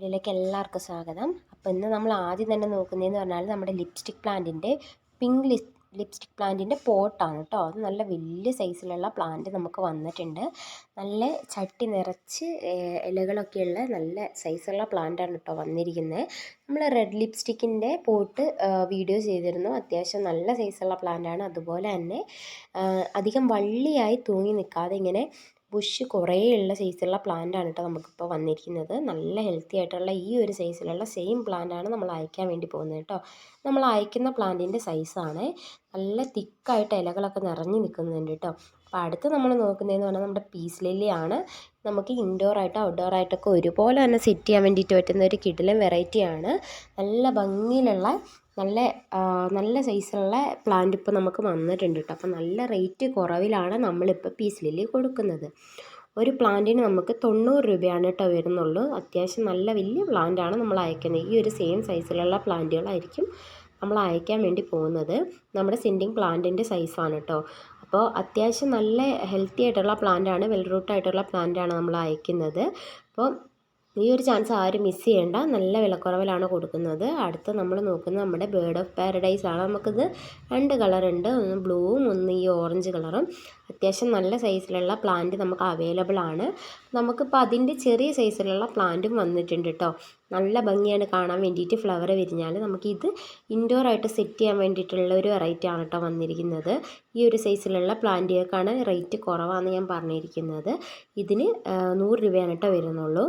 വീഡിയോയിലേക്ക് എല്ലാവർക്കും സ്വാഗതം. അപ്പോൾ ഇന്ന് നമ്മൾ ആദ്യം തന്നെ നോക്കുന്നതെന്ന് പറഞ്ഞാൽ നമ്മുടെ ലിപ്സ്റ്റിക് പ്ലാന്റിന്റെ പിങ്ക് ലിപ് ലിപ്സ്റ്റിക് പ്ലാന്റിന്റെ പോട്ടാണ് കേട്ടോ അത് നല്ല വലിയ സൈസിലുള്ള പ്ലാന്റ് നമുക്ക് വന്നിട്ടുണ്ട്. നല്ല ചട്ടി നിറച്ച് ഇലകളൊക്കെയുള്ള നല്ല സൈസുള്ള പ്ലാന്റാണ് കേട്ടോ വന്നിരിക്കുന്നത്. നമ്മൾ റെഡ് ലിപ്സ്റ്റിക്കിന്റെ പോട്ട് വീഡിയോ ചെയ്തിരുന്നു. അത്യാവശ്യം നല്ല സൈസുള്ള പ്ലാന്റാണ് അതുപോലെ തന്നെ അധികം വള്ളിയായി തൂങ്ങി നിൽക്കാതെ ഇങ്ങനെ ബുഷ് കുറേ ഉള്ള സൈസുള്ള പ്ലാന്റ് ആണ് കേട്ടോ നമുക്കിപ്പോൾ വന്നിരിക്കുന്നത്. നല്ല ഹെൽത്തി ആയിട്ടുള്ള ഈ ഒരു സൈസിലുള്ള സെയിം പ്ലാന്റ് ആണ് നമ്മൾ അയക്കാൻ വേണ്ടി പോകുന്നത് കേട്ടോ നമ്മൾ അയക്കുന്ന പ്ലാന്റിന്റെ സൈസാണ് നല്ല തിക്കായിട്ട് ഇലകളൊക്കെ നിറഞ്ഞു നിൽക്കുന്നുണ്ട് കേട്ടോ അപ്പോൾ അടുത്ത് നമ്മൾ നോക്കുന്നതെന്ന് പറഞ്ഞാൽ നമ്മുടെ പീസ് ലില്ലിയാണ് നമുക്ക് ഇൻഡോർ ആയിട്ടോ ഔട്ട്ഡോർ ആയിട്ടൊക്കെ ഒരുപോലെ തന്നെ സെറ്റ് ചെയ്യാൻ വേണ്ടിയിട്ട് പറ്റുന്ന ഒരു കിടിലൻ വെറൈറ്റിയാണ് നല്ല ഭംഗിയിലുള്ള നല്ല നല്ല സൈസുള്ള പ്ലാന്റ് ഇപ്പോൾ നമുക്ക് വന്നിട്ടുണ്ട് കേട്ടോ അപ്പോൾ നല്ല റേറ്റ് കുറവിലാണ് നമ്മളിപ്പോൾ പീസ് ലില്ലി കൊടുക്കുന്നത്. ഒരു പ്ലാന്റിന് നമുക്ക് തൊണ്ണൂറ് രൂപയാണ് കേട്ടോ വരുന്നുള്ളൂ. അത്യാവശ്യം നല്ല വലിയ പ്ലാന്റാണ് നമ്മൾ അയക്കുന്നത്. ഈ ഒരു സെയിം സൈസിലുള്ള പ്ലാന്റുകളായിരിക്കും നമ്മൾ അയക്കാൻ വേണ്ടി പോകുന്നത്. നമ്മുടെ സെൻഡിങ് പ്ലാന്റിന്റെ സൈസാണ് കേട്ടോ അപ്പോൾ അത്യാവശ്യം നല്ല ഹെൽത്തി ആയിട്ടുള്ള പ്ലാന്റാണ് വെൽ റൂട്ട് ആയിട്ടുള്ള പ്ലാന്റാണ് നമ്മൾ അയക്കുന്നത്. അപ്പോൾ ഈ ഒരു ചാൻസ് ആരും മിസ് ചെയ്യേണ്ട. നല്ല വിലക്കുറവിലാണ് കൊടുക്കുന്നത്. അടുത്ത് നമ്മൾ നോക്കുന്നത് നമ്മുടെ ബേർഡ് ഓഫ് പാരഡൈസ് ആണ്. നമുക്കിത് രണ്ട് കളറുണ്ട് ഒന്ന് ബ്ലൂവും ഒന്ന് ഈ ഓറഞ്ച് കളറും അത്യാവശ്യം നല്ല സൈസിലുള്ള പ്ലാന്റ് നമുക്ക് അവൈലബിൾ ആണ്. നമുക്കിപ്പോൾ അതിന്റെ ചെറിയ സൈസിലുള്ള പ്ലാന്റും വന്നിട്ടുണ്ട് കേട്ടോ നല്ല ഭംഗിയാണ് കാണാൻ വേണ്ടിയിട്ട് ഫ്ലവർ വിരിഞ്ഞാൽ നമുക്കിത് ഇൻഡോർ ആയിട്ട് സെറ്റ് ചെയ്യാൻ വേണ്ടിയിട്ടുള്ള ഒരു വെറൈറ്റി ആണ് കേട്ടോ വന്നിരിക്കുന്നത്. ഈ ഒരു സൈസിലുള്ള പ്ലാന്റുകൾക്കാണ് റേറ്റ് കുറവാണെന്ന് ഞാൻ പറഞ്ഞിരിക്കുന്നത്. ഇതിന് നൂറ് രൂപയാണ് കേട്ടോ വരുന്നുള്ളൂ.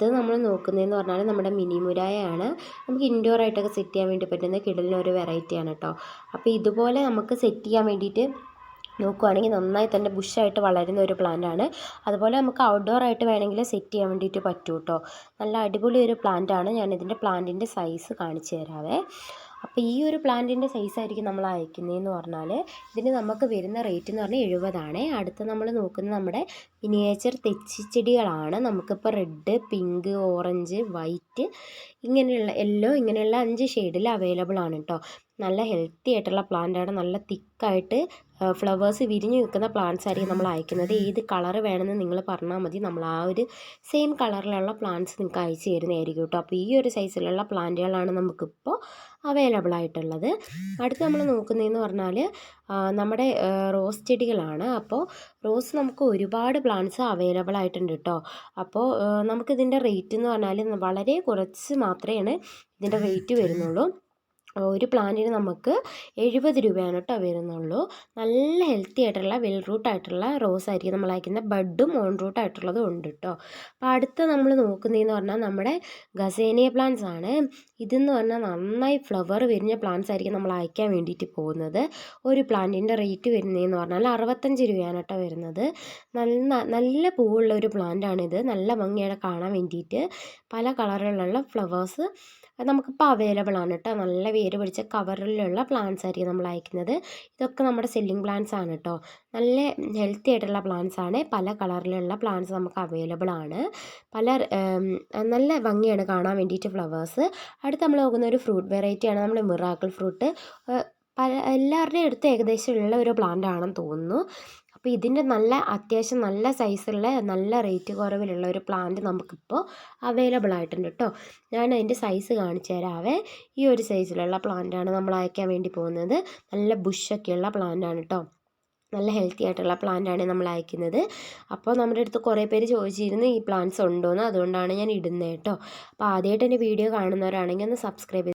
അടുത്തത് നമ്മൾ നോക്കുന്നതെന്ന് പറഞ്ഞാൽ നമ്മുടെ മിനിമുരായാണ് നമുക്ക് ഇൻഡോർ ആയിട്ടൊക്കെ സെറ്റ് ചെയ്യാൻ വേണ്ടി പറ്റുന്ന കിടലിനൊരു വെറൈറ്റിയാണ് കേട്ടോ അപ്പോൾ ഇതുപോലെ നമുക്ക് സെറ്റ് ചെയ്യാൻ വേണ്ടിയിട്ട് നോക്കുവാണെങ്കിൽ നന്നായി തന്നെ ബുഷായിട്ട് വളരുന്ന ഒരു പ്ലാന്റ് ആണ്. അതുപോലെ നമുക്ക് ഔട്ട്ഡോർ ആയിട്ട് വേണമെങ്കിൽ സെറ്റ് ചെയ്യാൻ വേണ്ടിയിട്ട് പറ്റൂ കേട്ടോ നല്ല അടിപൊളി ഒരു പ്ലാന്റ് ആണ്. ഞാൻ ഇതിന്റെ പ്ലാന്റിന്റെ സൈസ് കാണിച്ചു തരാവേ. അപ്പോൾ ഈ ഒരു പ്ലാന്റിന്റെ സൈസായിരിക്കും നമ്മൾ അയക്കുന്നതെന്ന് പറഞ്ഞാൽ ഇതിന് നമുക്ക് വരുന്ന റേറ്റ് എന്ന് പറഞ്ഞാൽ എഴുപതാണ്. അടുത്ത് നമ്മൾ നോക്കുന്നത് നമ്മുടെ മിനിയേച്ചർ തെച്ചിച്ചെടികളാണ്. നമുക്കിപ്പോൾ റെഡ് പിങ്ക് ഓറഞ്ച് വൈറ്റ് ഇങ്ങനെയുള്ള യെല്ലോ ഇങ്ങനെയുള്ള അഞ്ച് ഷെയ്ഡിൽ അവൈലബിൾ ആണ് കേട്ടോ നല്ല ഹെൽത്തി ആയിട്ടുള്ള പ്ലാന്റാണ് നല്ല തിക്കായിട്ട് ഫ്ലവേഴ്സ് വിരിഞ്ഞു നിൽക്കുന്ന പ്ലാന്റ്സ് ആയിരിക്കും നമ്മൾ അയക്കുന്നത്. ഏത് കളർ വേണമെന്ന് നിങ്ങൾ പറഞ്ഞാൽ മതി. നമ്മൾ ആ ഒരു സെയിം കളറിലുള്ള പ്ലാന്റ്സ് നിങ്ങൾക്ക് അയച്ചു തരുന്നതായിരിക്കും കേട്ടോ അപ്പോൾ ഈ ഒരു സൈസിലുള്ള പ്ലാന്റുകളാണ് നമുക്കിപ്പോൾ അവൈലബിൾ ആയിട്ടുള്ളത്. അടുത്ത് നമ്മൾ നോക്കുന്നതെന്ന് പറഞ്ഞാൽ നമ്മുടെ റോസ് ചെടികളാണ്. അപ്പോൾ റോസ് നമുക്ക് ഒരുപാട് പ്ലാന്റ്സ് അവൈലബിൾ ആയിട്ടുണ്ട് കേട്ടോ അപ്പോൾ നമുക്കിതിന്റെ റേറ്റ് എന്ന് പറഞ്ഞാൽ വളരെ കുറച്ച് മാത്രമേ ഇതിന്റെ റേറ്റ് വരുന്നുള്ളൂ. ഒരു പ്ലാന്റിന് നമുക്ക് എഴുപത് രൂപയാണ് കേട്ടോ വരുന്നുള്ളൂ. നല്ല ഹെൽത്തി ആയിട്ടുള്ള വെൽ റൂട്ട് ആയിട്ടുള്ള റോസ് ആയിരിക്കും നമ്മൾ അയക്കുന്ന ബഡും ഓൺ റൂട്ട് ആയിട്ടുള്ളതും ഉണ്ട് കേട്ടോ. അപ്പോൾ അടുത്ത നമ്മൾ നോക്കുന്നതെന്ന് പറഞ്ഞാൽ നമ്മുടെ ഗസേനിയ പ്ലാന്റ്സ് ആണ്. ഇതെന്ന് പറഞ്ഞാൽ നന്നായി ഫ്ലവർ വിരിഞ്ഞ പ്ലാന്റ്സ് ആയിരിക്കും നമ്മൾ അയക്കാൻ വേണ്ടിയിട്ട് പോകുന്നത്. ഒരു പ്ലാന്റിന്റെ റേറ്റ് വരുന്നതെന്ന് പറഞ്ഞാൽ അറുപത്തഞ്ച് രൂപയാണ് കേട്ടോ വരുന്നത്. നല്ല നല്ല പൂവുള്ള ഒരു പ്ലാന്റാണിത് നല്ല ഭംഗിയായിട്ട് കാണാൻ വേണ്ടിയിട്ട് പല കളറിലുള്ള ഫ്ലവേഴ്സ് നമുക്കിപ്പോൾ അവൈലബിൾ ആണ് കേട്ടോ നല്ല വേര് പിടിച്ച കവറിലുള്ള പ്ലാന്റ്സ് ആയിരിക്കും നമ്മൾ അയക്കുന്നത്. ഇതൊക്കെ നമ്മുടെ സെല്ലിംഗ് പ്ലാന്റ്സ് ആണ് കേട്ടോ നല്ല ഹെൽത്തി ആയിട്ടുള്ള പ്ലാന്റ്സ് ആണ്. പല കളറിലുള്ള പ്ലാന്റ്സ് നമുക്ക് അവൈലബിൾ ആണ്. പല നല്ല ഭംഗിയാണ് കാണാൻ വേണ്ടിയിട്ട് ഫ്ലവേഴ്സ് അടുത്ത് നമ്മൾ നോക്കുന്ന ഒരു ഫ്രൂട്ട് വെറൈറ്റിയാണ് നമ്മുടെ മിറാക്കിൾ ഫ്രൂട്ട് പല എല്ലാവരുടെയും അടുത്ത് ഏകദേശം ഉള്ള ഒരു പ്ലാന്റ് ആണെന്ന് തോന്നുന്നു. അപ്പോൾ ഇതിന്റെ നല്ല അത്യാവശ്യം നല്ല സൈസുള്ള നല്ല റേറ്റ് കുറവിലുള്ള ഒരു പ്ലാന്റ് നമുക്കിപ്പോൾ അവൈലബിൾ ആയിട്ടുണ്ട് കേട്ടോ ഞാൻ അതിന്റെ സൈസ് കാണിച്ചു തരാവേ ഈ ഒരു സൈസിലുള്ള പ്ലാന്റാണ് നമ്മൾ അയക്കാൻ വേണ്ടി പോകുന്നത്. നല്ല ബുഷൊക്കെയുള്ള പ്ലാന്റാണ് കേട്ടോ നല്ല ഹെൽത്തി ആയിട്ടുള്ള പ്ലാന്റാണ് നമ്മൾ അയക്കുന്നത്. അപ്പോൾ നമ്മുടെ അടുത്ത് കുറേ പേര് ചോദിച്ചിരുന്നു ഈ പ്ലാന്റ്സ് ഉണ്ടോയെന്ന് അതുകൊണ്ടാണ് ഞാൻ ഇടുന്നത് കേട്ടോ അപ്പോൾ ആദ്യമായിട്ട് എന്റെ വീഡിയോ കാണുന്നവരാണെങ്കിൽ ഒന്ന് സബ്സ്ക്രൈബ്